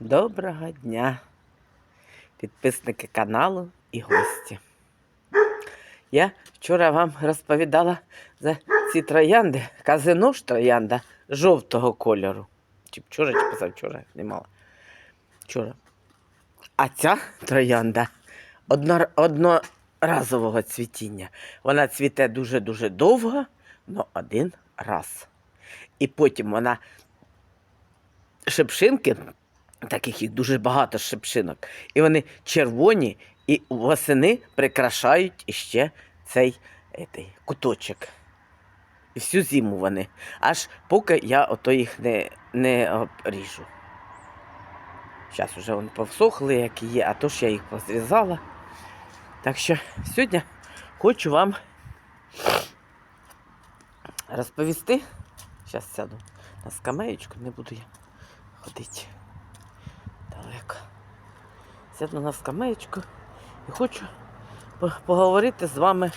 Доброго дня, підписники каналу і гості. Я вчора вам розповідала за ці троянди, казино ж троянда жовтого кольору. Чи вчора, чи позавчора знімала. Вчора. А ця троянда одно, одноразового цвітіння. Вона цвіте дуже-дуже довго, але один раз. І потім вона шипшинки, таких їх дуже багато шипшинок, і вони червоні і восени прикрашають іще цей етий, куточок. І всю зиму вони. Аж поки я ото їх не, не обріжу. Зараз вже вони повсохли, які є, а то ж я їх позрізала. Так що сьогодні хочу вам розповісти. Зараз сяду на скамеєчку, не буду я ходити. Сяду на скамеєчку і хочу поговорити з вами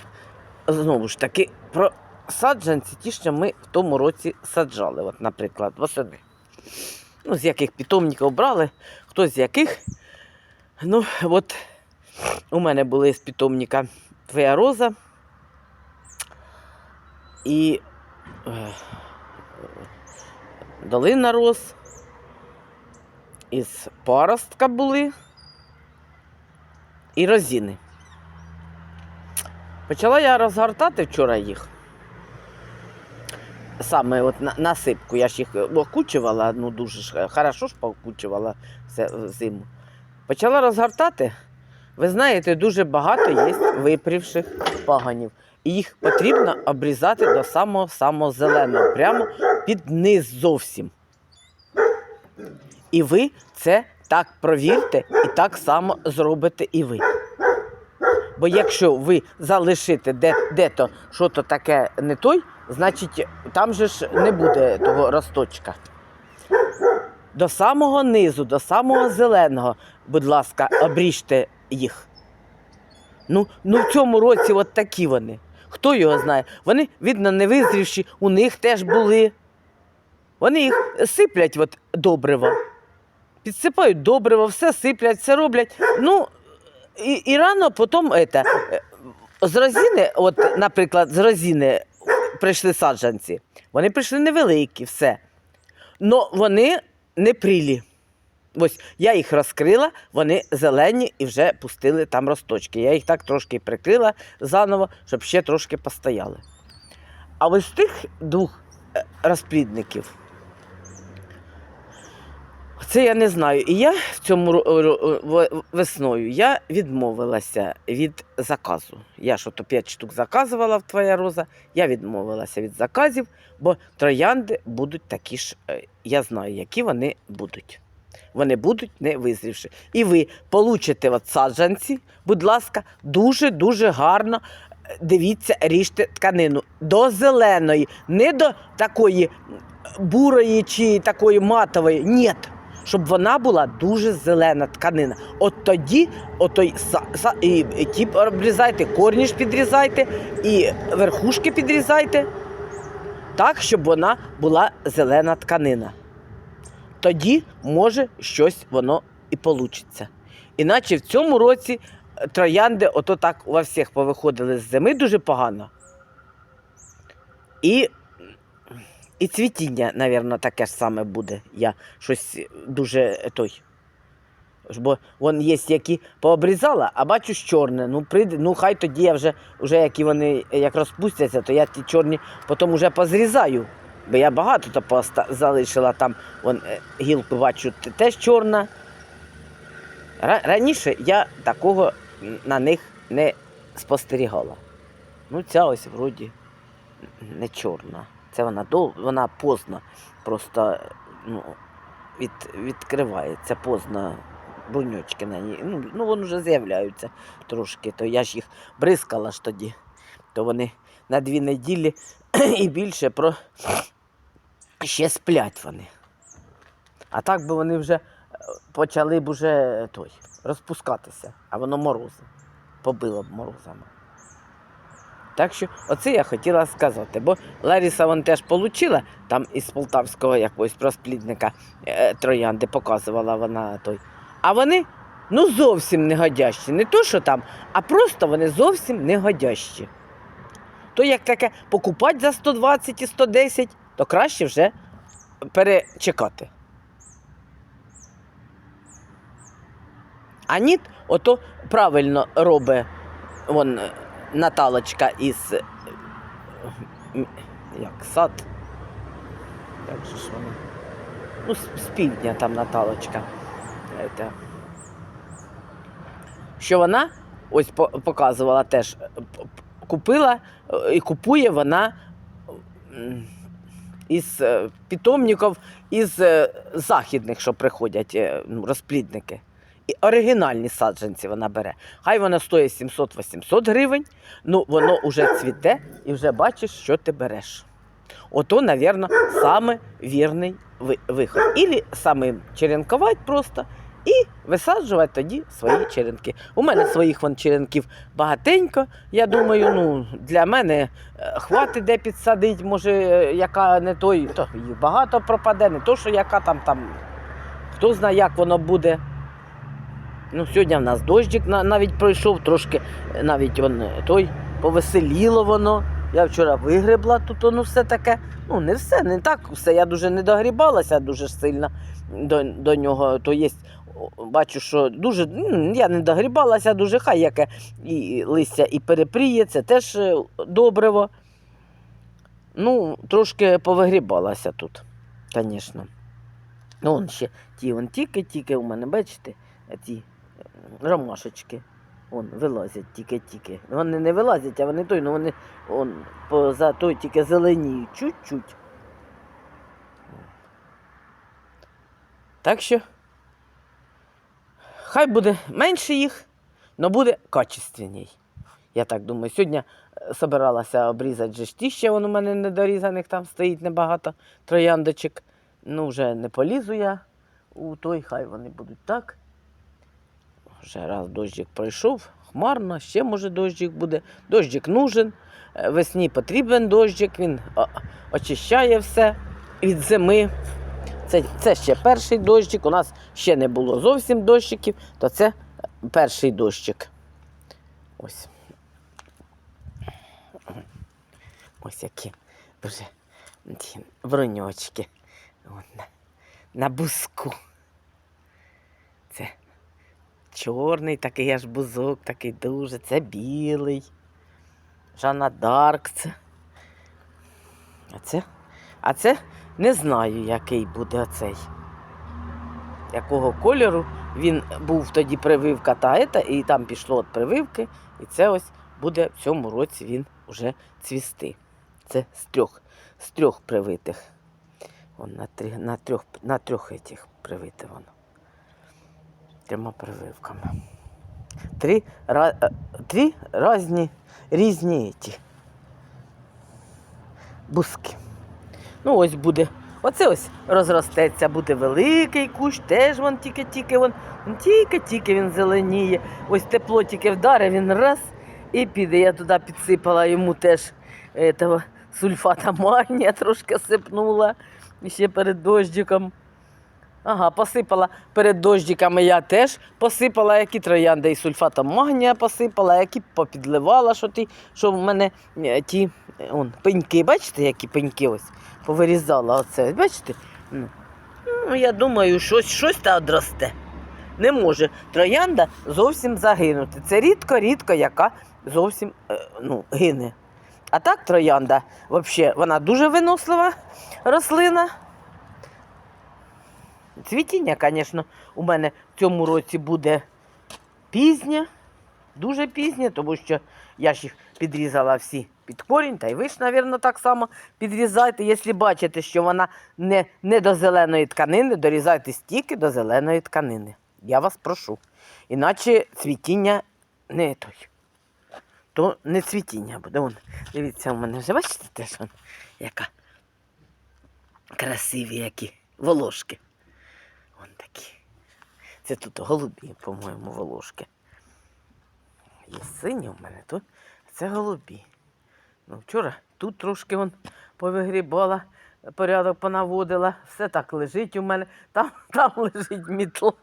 знову ж таки про саджанці, ті, що ми в тому році саджали. От, наприклад, восени. Ну, з яких питомників брали, хто з яких. Ну, от у мене були з питомника твоя роза і е, долина роз. Із паростка були і розіни. Почала я розгортати вчора їх. Саме от на, насипку. Я ж їх окучувала, ну дуже ж хорошо ж поокучувала зиму. Почала розгортати. Ви знаєте, дуже багато є випрівших паганів. І їх потрібно обрізати до самого самого зеленого, прямо під низ зовсім. І ви це так провірте і так само зробите і ви. Бо якщо ви залишите де, де-то що-то таке не той, значить там же ж не буде того росточка. До самого низу, до самого зеленого, будь ласка, обріжте їх. Ну, ну в цьому році от такі вони. Хто його знає? Вони, видно, не визрівші, у них теж були. Вони їх сиплять от добриво. Підсипають добриво, все сиплять, все роблять. Ну, і, і рано потім это, е, з розіни, от, наприклад, з розіни прийшли саджанці. Вони прийшли невеликі, все. Но вони не прилі. Ось я їх розкрила, вони зелені і вже пустили там росточки. Я їх так трошки прикрила заново, щоб ще трошки постояли. А ось тих двох е, розплідників. Це я не знаю. І я в цьому весною я відмовилася від заказу. Я що то 5 штук заказувала в твоя роза. Я відмовилася від заказів, бо троянди будуть такі ж, е, я знаю, які вони будуть. Вони будуть не визрівши. І ви получите от саджанці, будь ласка, дуже-дуже гарно. е, Дивіться, ріжте тканину до зеленої, не до такої бурої чи такої матової. Ні. Щоб вона була дуже зелена тканина. От тоді, са, і, ті обрізайте, ж підрізайте, і верхушки підрізайте, так, щоб вона була зелена тканина. Тоді може щось воно і получиться. Іначе в цьому році е, троянди, ото так у всіх повиходили з зими дуже погано. І і цвітіння, мабуть, таке ж саме буде. Я щось дуже е, той. Бо вон є, які пообрізала, а бачу чорне. Ну, прийде, ну хай тоді я вже, вже які вони як розпустяться, то я ті чорні потім вже позрізаю. Бо я багато то поста залишила там, вон е, гілку бачу, теж чорна. Ра- Раніше я такого на них не спостерігала. Ну, ця ось вроді не чорна. Це вона дол... вона поздно просто ну, від... відкривається поздно бруньочки на ній. Ну, ну вони вже з'являються трошки, то я ж їх бризкала ж тоді. То вони на дві неділі і більше про ще сплять вони. А так би вони вже е, почали б уже той, розпускатися, а воно морози. Побило б морозами. Так що оце я хотіла сказати. Бо Ларіса вон теж отримала там із полтавського якогось розплідника е, троянди, показувала вона той. А вони ну зовсім не годящі. Не то, що там, а просто вони зовсім не годящі. То як таке покупати за 120 і 110, то краще вже перечекати. А ніт, ото правильно робить вон Наталочка із е, як сад. Як же ж вона? Ну, з, півдня там Наталочка. Е, те. Що вона ось по- показувала теж, е, купила е, і купує вона із питомників, із західних, що приходять ну, розплідники. Оригінальні саджанці вона бере. Хай вона стоїть 700-800 гривень, ну воно вже цвіте і вже бачиш, що ти береш. Ото, мабуть, саме вірний виход. Ілі самим черенкувати просто і висаджувати тоді свої черенки. У мене своїх вон черенків багатенько. Я думаю, ну, для мене е, хватить де підсадити, може, е, яка не той, то їх багато пропаде, не то, що яка там там. Хто знає, як воно буде. Ну, сьогодні в нас дощик навіть пройшов, трошки е, навіть он, е, той повеселіло воно. Я вчора вигребла тут воно все таке. Ну, не все, не так все. Я дуже не догрібалася дуже сильно до, до нього. То є, бачу, що дуже я не догрібалася дуже, хай яке і листя і перепріє, це теж е, добриво. Ну, трошки повигрібалася тут, звісно. Ну, ще ті, он тільки-тільки у мене, бачите, ті ромашечки. Вон, вилазять тільки-тільки. Вони не вилазять, а вони той, ну вони он, поза той тільки зеленіють чуть-чуть. Так що хай буде менше їх, але буде качественній. Я так думаю. Сьогодні е, собиралася обрізати же ті ще, вон у мене недорізаних там стоїть небагато трояндочок. Ну, вже не полізу я у той, хай вони будуть так. Вже раз дощик пройшов, хмарно, ще може дощик буде. Дощик нужен. Е, Весні потрібен дощик, він очищає все від зими. Це, це ще перший дощик. У нас ще не було зовсім дощиків, то це перший дощик. Ось. Ось які дуже ті броньочки. На буску. Чорний такий аж бузок, такий дуже, це білий. Жанна Дарк. Це. А це, а це не знаю, який буде оцей. Якого кольору. Він був тоді прививка та ета, і там пішло від прививки. І це ось буде в цьому році він уже цвісти. Це з трьох, з трьох привитих. Вон на, три, на трьох, на трьох этих привите воно. Трьома прививками. Три, ра, е, три різні, різні ті буски. Ну, ось буде. Оце ось розростеться, буде великий кущ, теж вон тільки-тільки вон, тільки-тільки він зеленіє. Ось тепло тільки вдарить, він раз і піде. Я туди підсипала йому теж этого, сульфата магнія, трошки сипнула ще перед дощиком. Ага, посипала перед дощиками я теж посипала, які троянди і сульфатом магнія посипала, які попідливала, що, ті, що в мене е, ті е, он, пеньки, бачите, які пеньки ось повирізала оце. Бачите? Ну, ну я думаю, щось, щось та одросте. Не може троянда зовсім загинути. Це рідко-рідко, яка зовсім е, ну, гине. А так троянда, взагалі, вона дуже винослива рослина. Цвітіння, звісно, у мене в цьому році буде пізнє, дуже пізнє, тому що я ж їх підрізала всі під корінь, та й ви ж, мабуть, так само підрізайте. Якщо бачите, що вона не, не до зеленої тканини, дорізайте стільки до зеленої тканини. Я вас прошу. Іначе цвітіння не той. То не цвітіння буде. Вон, дивіться, у мене вже бачите теж яка красиві які волошки. Вон такі. Це тут голубі, по-моєму, волошки. Є сині у мене тут. Це голубі. Ну, вчора тут трошки вон повигрібала, порядок понаводила, все так лежить у мене. Там, там лежить мітла,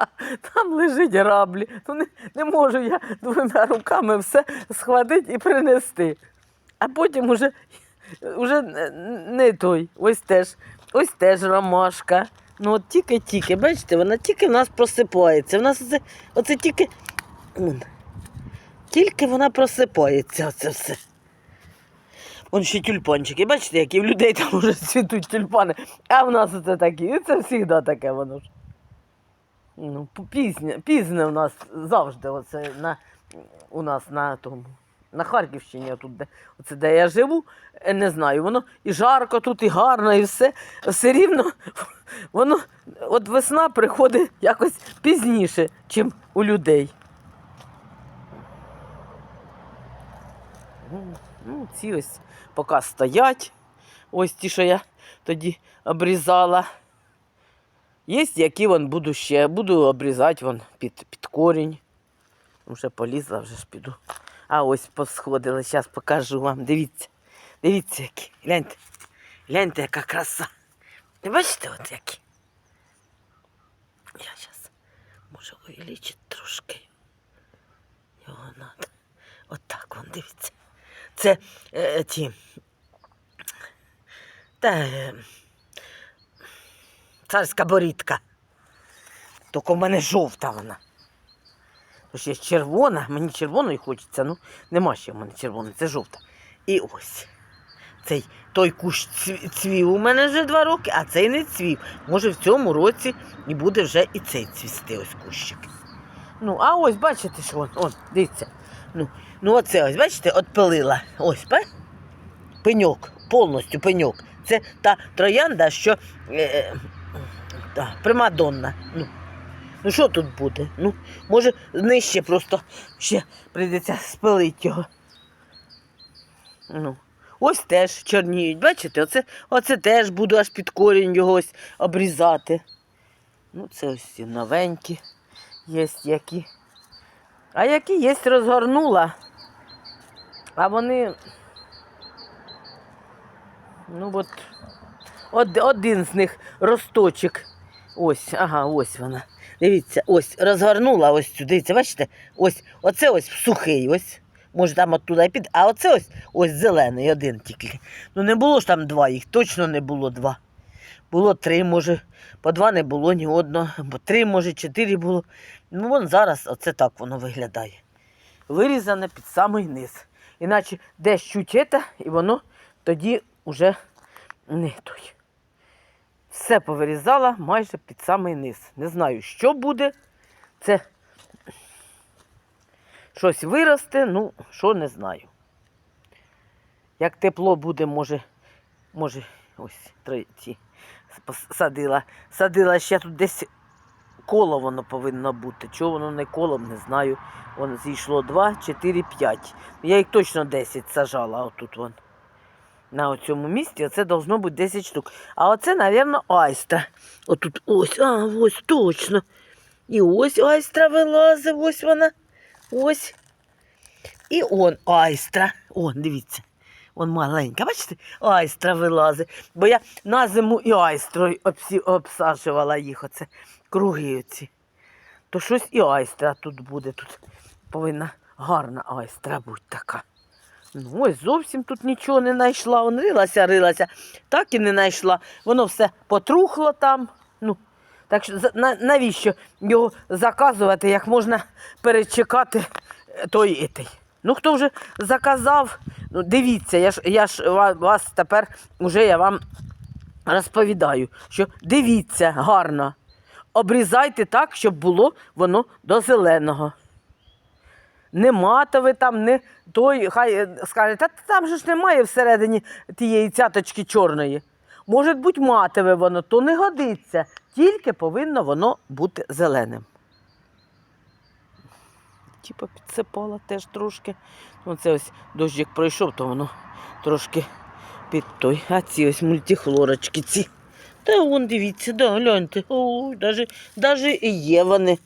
там лежить граблі. Ну, не, не можу я двома руками все схватити і принести. А потім уже, уже не той. Ось теж, ось теж ромашка. Ну от тільки-тільки, бачите, вона тільки в нас просипається. В нас оце, оце тільки. Тільки вона просипається, оце все. Вон ще тюльпанчики, бачите, які в людей там вже цвітуть тюльпани, а в нас оце такі. І це завжди таке воно ж. Ну, пізне, пізне у нас завжди оце на, у нас на тому. На Харківщині, тут, де, оце, де я живу, е, не знаю, воно і жарко тут, і гарно, і все. Все рівно воно, от весна приходить якось пізніше, ніж у людей. Ну, Ну, ці ось поки стоять. Ось ті, що я тоді обрізала. Є, які вон буду ще. Буду обрізати вон під, під корінь. Вже полізла, вже ж піду. А ось посходили, зараз покажу вам. Дивіться. Дивіться, які. Гляньте. Гляньте, яка краса. Не бачите, от які? Я зараз можу увеличити трошки. Його надо. От так вон, дивіться. Це е, ті. Та, е, царська борідка. Тільки в мене жовта вона. Є червона, мені червоної хочеться, ну нема ще в мене червоної, це жовта. І ось. Цей той кущ цвів у мене вже два роки, а цей не цвів. Може в цьому році і буде вже і цей цвісти, ось кущик. Ну, а ось бачите, що он, он, дивіться. Ну, ну оце ось, бачите, отпилила. Ось, ба? пеньок, повністю пеньок. Це та троянда, що е, е, та, примадонна. Ну, ну що тут буде? Ну, може, нижче просто ще прийдеться спилити його. Ну. Ось теж чорніють. Бачите, оце, оце теж буду аж під корінь його ось обрізати. Ну, це ось ці новенькі є які. А які є розгорнула. А вони. Ну от, од, один з них росточок. Ось, ага, ось вона. Дивіться, ось розгорнула ось цю. Дивіться, бачите? Ось, оце ось сухий, ось. Може там оттуда і під. А оце ось ось зелений, один тільки. Ну не було ж там два, їх точно не було два. Було три, може, по два не було ні одного, бо три, може, чотири було. Ну, вон зараз оце так воно виглядає. Вирізане під самий низ. Іначе десь чуть і воно тоді вже не той. Все повирізала майже під самий низ. Не знаю, що буде. Це щось виросте, ну, що не знаю. Як тепло буде, може, може, ось ці садила. Садила ще тут десь коло воно повинно бути. Чого воно не колом, не знаю. Воно зійшло 2, 4, 5. Я їх точно 10 сажала отут вон. На цьому місці оце должно бути 10 штук. А оце, мабуть, айстра. Отут ось, а, ось точно. І ось айстра вилазить, ось вона. Ось. І он айстра. О, дивіться. Он маленька, бачите, айстра вилазить. Бо я на зиму і айстрою обсаджувала їх, оце круги оці. То щось і айстра тут буде. Тут повинна гарна айстра бути така. Ну, ось зовсім тут нічого не знайшла. Он рилася, рилася, так і не знайшла. Воно все потрухло там. Ну, так що на- навіщо його заказувати, як можна перечекати е, той. Ну, хто вже заказав, ну дивіться, я ж, я ж вас тепер уже я вам розповідаю, що дивіться гарно. Обрізайте так, щоб було воно до зеленого. Не матове там, не той, хай е, скаже, та там же ж немає всередині тієї цяточки чорної. Може бути матове воно, то не годиться. Тільки повинно воно бути зеленим. Типа підсипала теж трошки. Оце ось дощик пройшов, то воно трошки під той. А ці ось мультихлорочки ці. Та вон дивіться, да, гляньте. Даже, даже і є вони.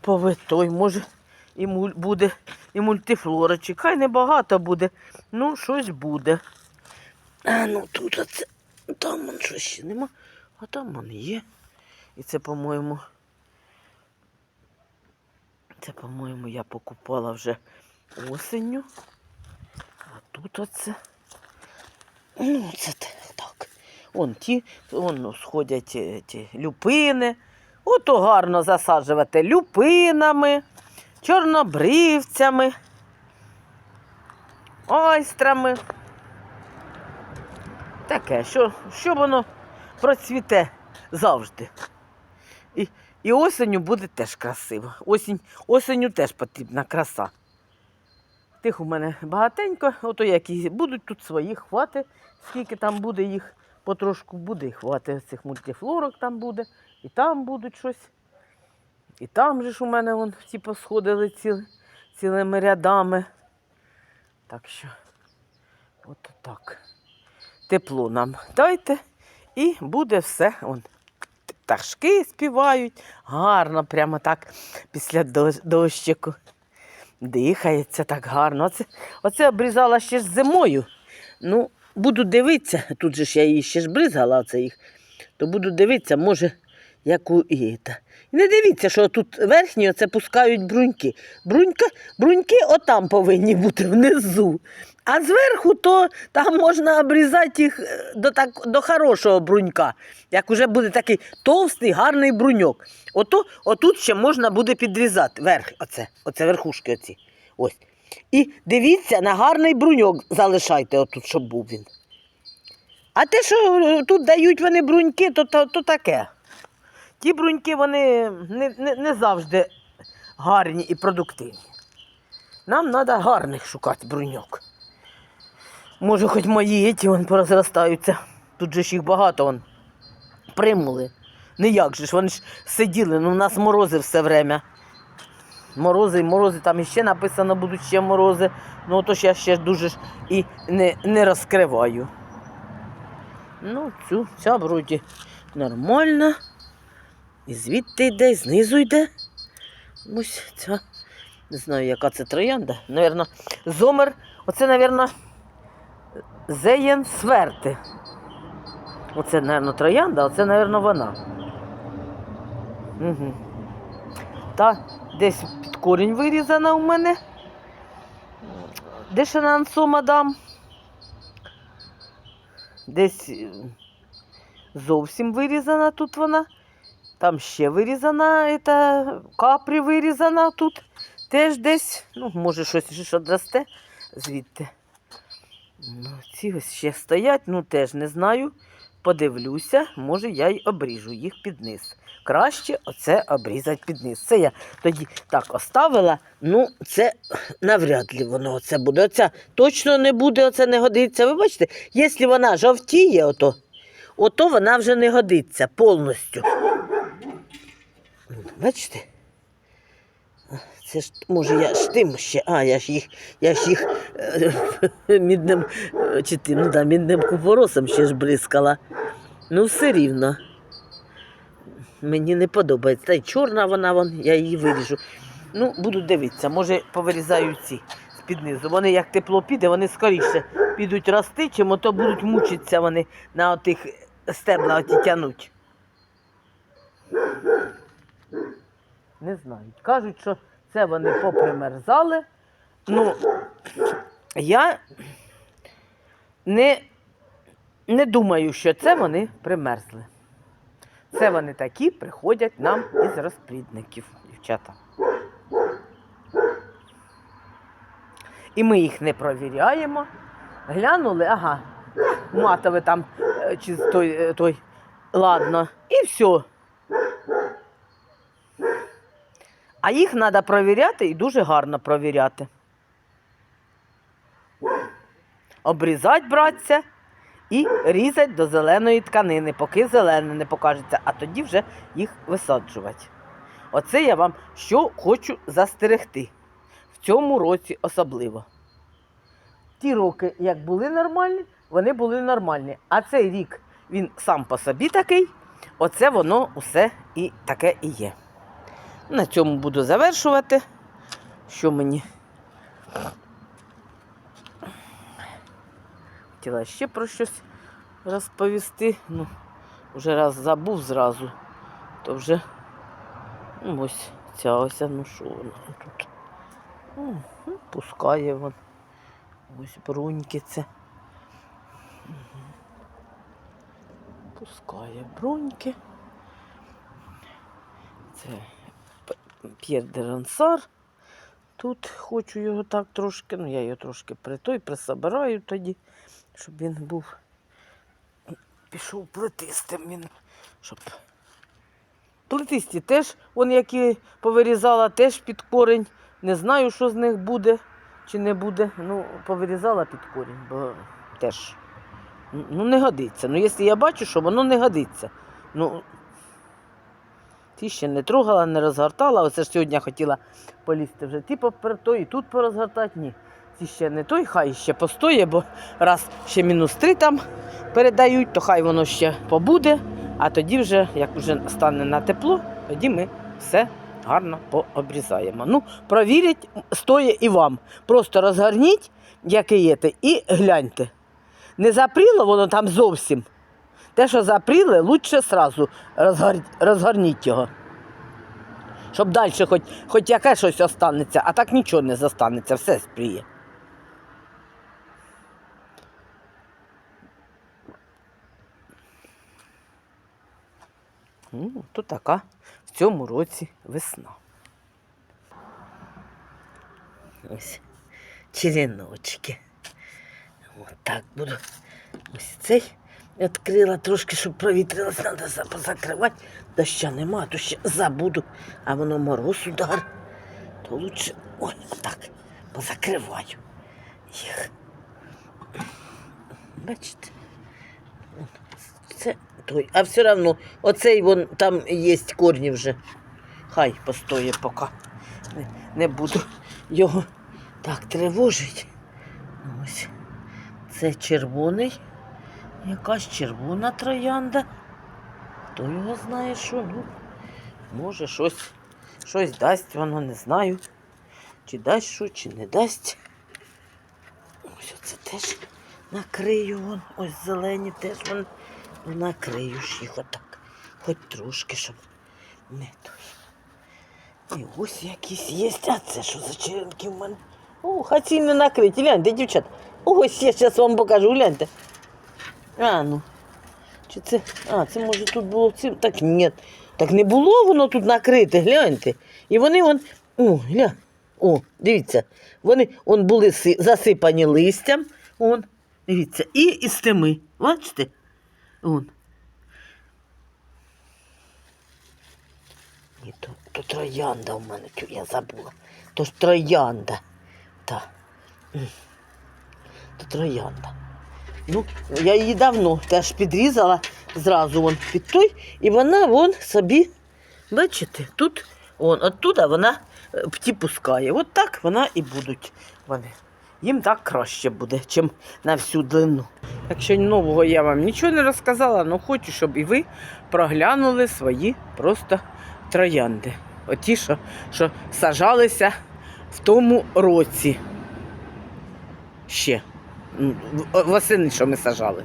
Повитой, може, і муль, буде, і мультифлорочок. Хай небагато буде, ну щось буде. А ну тут оце, там вон щось ще нема, а там вон є. І це, по-моєму, це, по-моєму, я покупала вже осенню. А тут оце. Ну, це так. Вон ті, вон ну, сходять е, ті люпини. Ото гарно засаджувати люпинами, чорнобривцями, ойстрами. Таке, що, що воно процвіте завжди. І, і осенню буде теж красиво. Осінь, осенню теж потрібна краса. Тих у мене багатенько, ото які будуть тут свої хвати, скільки там буде їх, потрошку буде і хвати цих мультифлорок там буде, і там будуть щось. І там же ж у мене вон ті посходили ціли, цілими рядами. Так що, от так. Тепло нам дайте, і буде все. Вон, пташки співають, гарно, прямо так після дощику. Дихається так гарно. Оце, оце обрізала ще ж зимою. Ну, буду дивитися, тут же ж я її ще ж бризгала, оце їх, то буду дивитися, може, яку і та. І не дивіться, що тут верхні оце пускають бруньки. Брунька, бруньки отам повинні бути внизу. А зверху то там можна обрізати їх е, до, так, до хорошого брунька. Як уже буде такий товстий, гарний бруньок. Ото, отут ще можна буде підрізати верх, оце, оце верхушки оці. Ось. І дивіться, на гарний бруньок залишайте отут, щоб був він. А те, що е, тут дають вони бруньки, то, то, то таке. Ті бруньки вони не, не, не завжди гарні і продуктивні. Нам треба гарних шукати бруньок. Може, хоч мої ті вон порозростаються. Тут же ж їх багато вон. примули. Не як же ж, вони ж сиділи, ну у нас морози все время. Морози і морози, там іще написано будуть ще морози. Ну то ж я ще дуже ж і не, не розкриваю. Ну, цю, ця вроді нормальна. І звідти йде, і знизу йде. Ось ця. Не знаю, яка це троянда. Навірно, зомер. Оце, навірно, Зеєн Сверти. Оце, напевно, троянда, а це, напевно, вона. Угу. Та десь під корінь вирізана у мене. Де ще на ансо, мадам? Десь зовсім вирізана тут вона. Там ще вирізана, ета, капрі вирізана тут. Теж десь, ну, може, щось ж росте звідти. Ну, ці ось ще стоять, ну теж не знаю. Подивлюся, може я й обріжу їх під низ. Краще оце обрізати під низ. Це я тоді так оставила. Ну, це навряд ли воно оце буде. Оця точно не буде, оце не годиться. Ви бачите, якщо вона жовтіє, ото, ото вона вже не годиться повністю. Бачите? Це ж, може, я ж тим ще, а, я ж їх, я ж їх е, мідним, е, чи тим, ну да, мідним купоросом ще ж бризкала. Ну, все рівно. Мені не подобається. Та й чорна вона, вон, я її виріжу. Ну, буду дивитися, може повирізаю ці з-під низу. Вони як тепло піде, вони скоріше підуть рости, чим ото будуть мучитися вони на отих стебла оті тянуть. Не знають. Кажуть, що це вони попримерзали. Ну, я не, не думаю, що це вони примерзли. Це вони такі приходять нам із розплідників, дівчата. І ми їх не провіряємо. Глянули, ага, матове там е, чи той, е, той, ладно, і все. А їх треба провіряти і дуже гарно провіряти. Обрізати, братця, і різати до зеленої тканини, поки зелене не покажеться, а тоді вже їх висаджувати. Оце я вам що хочу застерегти. В цьому році особливо. Ті роки, як були нормальні, вони були нормальні. А цей рік він сам по собі такий, оце воно усе і таке і є. На цьому буду завершувати. що мені. Хотіла ще про щось розповісти. Ну, вже раз забув зразу, то вже ну, ось ця ось, ну що вона тут. Ну, пускає вон. Ось бруньки це. Пускає бруньки. Це П'єр де. Тут хочу його так трошки, ну я його трошки при той присобираю тоді, щоб він був пішов плетистим він, щоб. Плетисті теж, он які повирізала, теж під корінь. Не знаю, що з них буде чи не буде. Ну, повирізала під корінь, бо теж ну, не годиться. Ну, якщо я бачу, що воно не годиться. Ну, ті ще не трогала, не розгортала. Оце ж сьогодні хотіла полізти вже ті попер той, і тут порозгортати. Ні. Ті ще не той, хай ще постоє, бо раз ще мінус три там передають, то хай воно ще побуде, а тоді вже, як вже стане на тепло, тоді ми все гарно пообрізаємо. Ну, провірять, стоє і вам. Просто розгорніть, яке є, і гляньте. Не запріло воно там зовсім. Те, що запріли, лучше сразу розгор... розгорніть його. Щоб далі хоч, хоч яке щось останеться, а так нічого не застанеться, все спріє. Ну, то така в цьому році весна. Ось череночки. Ось так буду. Ось цей відкрила трошки, щоб провітрилось, треба позакривати. Доща нема, то ще забуду, а воно мороз удар. То лучше ой, отак позакриваю їх. Бачите? Це той. А все одно, оцей вон там є корні вже. Хай постоє поки. Не, не буду його так тривожити. Ось. Це червоний. Якась червона троянда. Хто його знає, що? Ну, може, щось, щось дасть, воно не знаю. Чи дасть що, чи не дасть. Ось оце теж накрию вон. Ось зелені теж вон. Ну, накрию ж їх отак. Хоч трошки, щоб не той. І ось якісь є. А це що за черенки в мене? О, хаті не накриті. Гляньте, дівчат. Ось я зараз вам покажу, гляньте. А, ну. Чи це. А, це може тут було цим. Так ні. Так не було воно тут накрите, гляньте. І вони вон. О, гля. О, дивіться. Вони он були засипані листям. Он, дивіться. І із теми. Бачите? Он. Ні, то, то троянда у мене, я забула. То ж троянда. Та. То троянда. Ну, я її давно теж підрізала зразу вон під той, і вона вон собі, бачите, тут, вон, оттуда вона е, пті пускає. От так вона і будуть вони. Їм так краще буде, чим на всю длину. Якщо нового я вам нічого не розказала, але хочу, щоб і ви проглянули свої просто троянди. Оті, що, що сажалися в тому році. Ще. Восени, що ми сажали.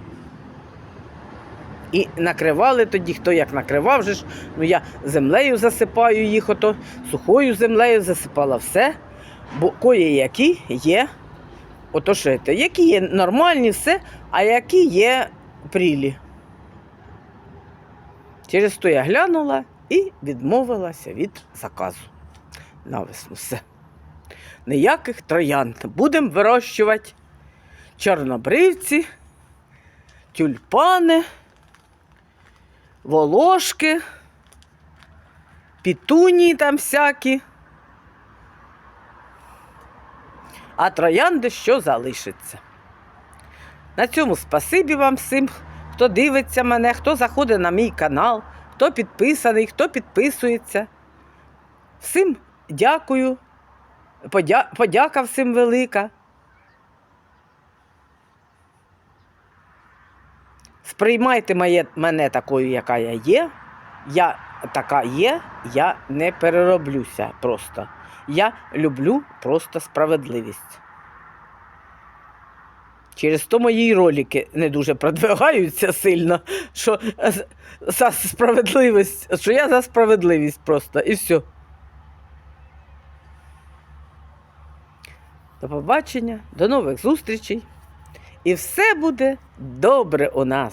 І накривали тоді, хто як накривав же ж. Ну я землею засипаю їх, ото сухою землею засипала все. Бо кої які є, ото це, які є нормальні, все, а які є прілі. Через то я глянула і відмовилася від заказу. На весну все. Ніяких троянд. Будемо вирощувати чорнобривці, тюльпани, волошки, пітунії там всякі. А троянди що залишиться. На цьому спасибі вам всім, хто дивиться мене, хто заходить на мій канал, хто підписаний, хто підписується. Всім дякую. Подя... Подяка всім велика. Сприймайте моє, мене такою, яка я є. Я така є, я не перероблюся просто. Я люблю просто справедливість. Через то мої ролики не дуже продвигаються сильно, що за справедливість, що я за справедливість просто і все. До побачення, до нових зустрічей. І все буде добре у нас.